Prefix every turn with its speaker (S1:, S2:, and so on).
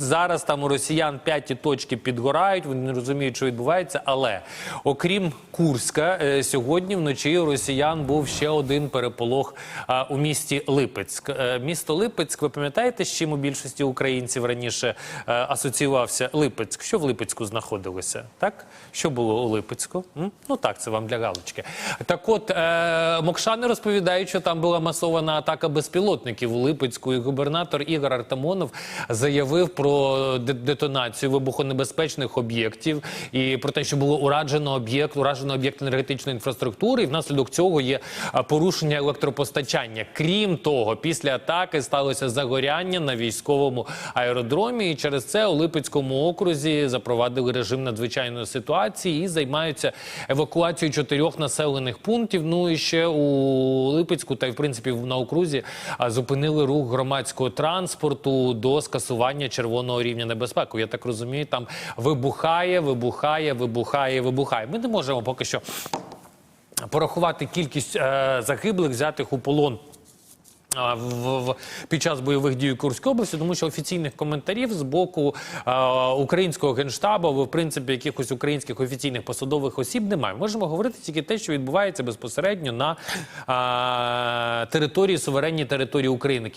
S1: Зараз там у росіян п'яті точки підгорають. Вони не розуміють, що відбувається. Але окрім Курська, е, сьогодні вночі у росіян був ще один переполох у місті Липецьк. Е, Місто Липецьк, ви пам'ятаєте, з чим у більшості українців раніше е, асоціювався Липецьк? Що в Липецьку знаходилося? Так? Що було у Липецьку? Ну так, це вам для галочки. Так от, Мокшани розповідають, що там була масована атака безпілотників у Липецьку, і губернатор Ігор Артамонов заявив про де- детонацію вибухонебезпечних об'єктів і про те, що було уражено об'єкт, уражено об'єкт енергетичної інфраструктури, і внаслідок цього є порушення електропостачання. Крім того, після атаки сталося загоряння на військовому аеродромі, і через це у Липецькому окрузі запровадили режим надзвичайної ситуації і займаються евакуацією чотирьох населених пунктів. Ну і ще у Липецьку та й в принципі на окрузі зупинили рух громадського транспорту до скасування червоного рівня небезпеки. Я так розумію, там вибухає, вибухає, вибухає, вибухає. Ми не можемо поки що порахувати кількість е, загиблих, взятих у полон. В, в, під час бойових дій у Курській області, тому що офіційних коментарів з боку е, українського генштабу або в принципі якихось українських офіційних посадових осіб немає. Можемо говорити тільки те, що відбувається безпосередньо на е, території суверенній території України.